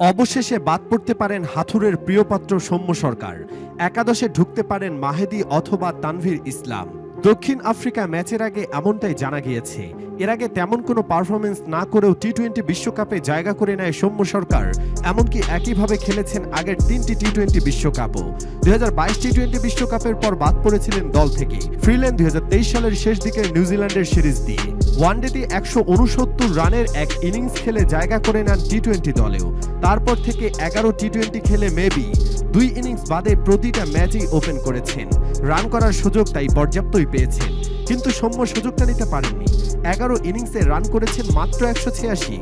অবশেষে বাদ পড়তে পারেন হাথুরের প্রিয়পাত্র সৌম্য সরকার। একাদশে ঢুকতে পারেন মাহেদি অথবা তানভীর ইসলাম। দক্ষিণ আফ্রিকা ম্যাচের আগে এমনটাই জানা গিয়েছে। এর আগে তেমন কোনো পারফরমেন্স না করেও টি টোয়েন্টি বিশ্বকাপে জায়গা করে নেয় সৌম্য সরকার। এমনকি একইভাবে খেলেছেন আগের তিনটি টি টোয়েন্টি বিশ্বকাপও। দুই হাজার বাইশ টি টোয়েন্টি বিশ্বকাপের পর বাদ পড়েছিলেন দল থেকে। ফ্রিল্যান্ড দুই হাজার তেইশ সালের শেষ দিকে নিউজিল্যান্ডের সিরিজ দিয়ে। ওয়ানডেতে একশো উনসত্তর রানের এক ইনিংস খেলে জায়গা করে নেন টি টোয়েন্টি দলেও। তারপর থেকে এগারো টি টোয়েন্টি খেলে মেবি দুই ইনিংস বাদে প্রতিটা ম্যাচেই ওপেন করেছেন। রান করার সুযোগ তাই পর্যাপ্তই পেয়েছেন। কিন্তু সৌম্য সুযোগটা নিতে পারেননি। এগারো ইনিংসে রান করেছেন মাত্র একশো ছিয়াশি।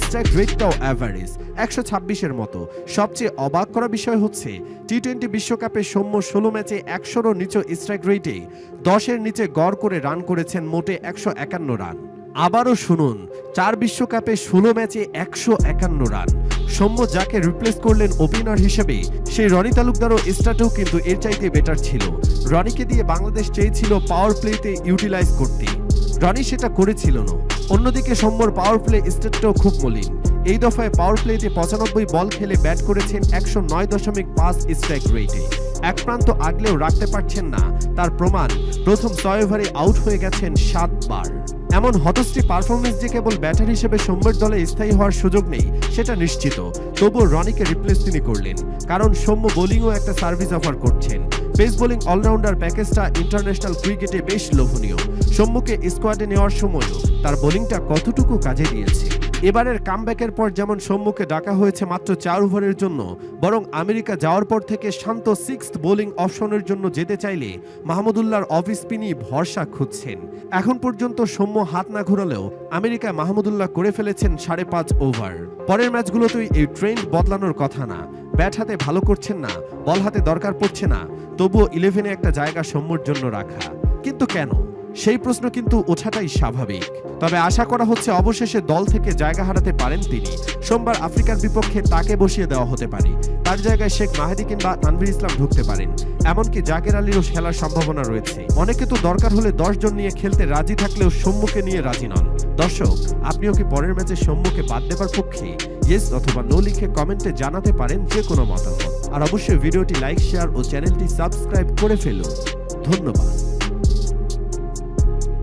স্ট্রাইক রেটটাও অ্যাভারেজ একশো ছাব্বিশের মতো। সবচেয়ে অবাক করা বিষয় হচ্ছে টি টোয়েন্টি বিশ্বকাপে সৌম্য ষোলো ম্যাচে একশোরও নিচে স্ট্রাইক রেটে দশের নিচে গড় করে রান করেছেন মোটে একশো একান্ন রান আবারও শুনুন, চার বিশ্বকাপে ষোলো ম্যাচে একশো একান্ন রান সৌম্য যাকে রিপ্লেস করলেন ওপেনার হিসেবে, সেই রনি তালুকদারও স্টার্টেও কিন্তু এর চাইতে বেটার ছিল। রনিকে দিয়ে বাংলাদেশ চেয়েছিল পাওয়ার প্লেতে ইউটিলাইজ করতে। রনি সেটা করেছিল না। অন্যদিকে সৌম্যর পাওয়ার প্লে স্টেটটাও খুব মলিন। এই দফায় পাওয়ার প্লেতে পঁচানব্বই বল খেলে ব্যাট করেছেন একশো নয় দশমিক পাঁচ স্ট্রাইক রেটে এক প্রান্ত আগলেও রাখতে পারছেন না। তার প্রমাণ, প্রথম ছয় ওভারে আউট হয়ে গেছেন সাতবার। এমন হতশ্রী পারফরমেন্স যে কেবল ব্যাটার হিসেবে সৌম্যের দলে স্থায়ী হওয়ার সুযোগ নেই, সেটা নিশ্চিত। তবুও রনিকে রিপ্লেস তিনি করলেন, কারণ সৌম্য বোলিংও একটা সার্ভিস অফার করছেন। পেস বোলিং অলরাউন্ডার প্যাকেজটা ইন্টারন্যাশনাল ক্রিকেটে বেশ লোভনীয়। সৌম্যকে স্কোয়াডে নেওয়ার সময়ও তার বোলিংটা কতটুকু কাজে দিয়েছে? এবারের কামব্যাকের পর যেমন সৌম্যকে ডাকা হয়েছে মাত্র চার ওভারের জন্য, বরং আমেরিকা যাওয়ার পর থেকে শান্ত সিক্স বোলিং অপশনের জন্য যেতে চাইলে মাহমুদুল্লাহর অফ স্পিনই ভরসা খুঁজছেন। এখন পর্যন্ত সৌম্য হাত না ঘোরালেও আমেরিকায় মাহমুদুল্লাহ করে ফেলেছেন সাড়ে পাঁচ ওভার। পরের ম্যাচগুলোতেই এই ট্রেন্ড বদলানোর কথা না। ব্যাট হাতে ভালো করছেন না, বল হাতে দরকার পড়ছে না, তবুও ইলেভেনে একটা জায়গা সৌম্যর জন্য রাখা। কিন্তু কেন? সেই প্রশ্ন কিন্তু ওঠাটাই স্বাভাবিক। তবে আশা করা হচ্ছে অবশেষে দল থেকে জায়গা হারাতে পারেন তিনি। সোমবার আফ্রিকার বিপক্ষে তাকে বসিয়ে দেওয়া হতে পারে। তার জায়গায় শেখ মাহেদি কিংবা তানভীর ইসলাম ঢুকতে পারেন। এমনকি জাকের আলীরও খেলার সম্ভাবনা রয়েছে। অনেকে তো দরকার হলে দশ জন নিয়ে খেলতে রাজি থাকলেও সৌম্যকে নিয়ে রাজি নন। দর্শক, আপনিও কি পরের ম্যাচে সৌম্যকে বাদ দেবার পক্ষে? ইয়েস অথবা নো লিখে কমেন্টে জানাতে পারেন যে কোনো মতামত। আর অবশ্যই ভিডিওটি লাইক, শেয়ার ও চ্যানেলটি সাবস্ক্রাইব করে ফেলুন। ধন্যবাদ।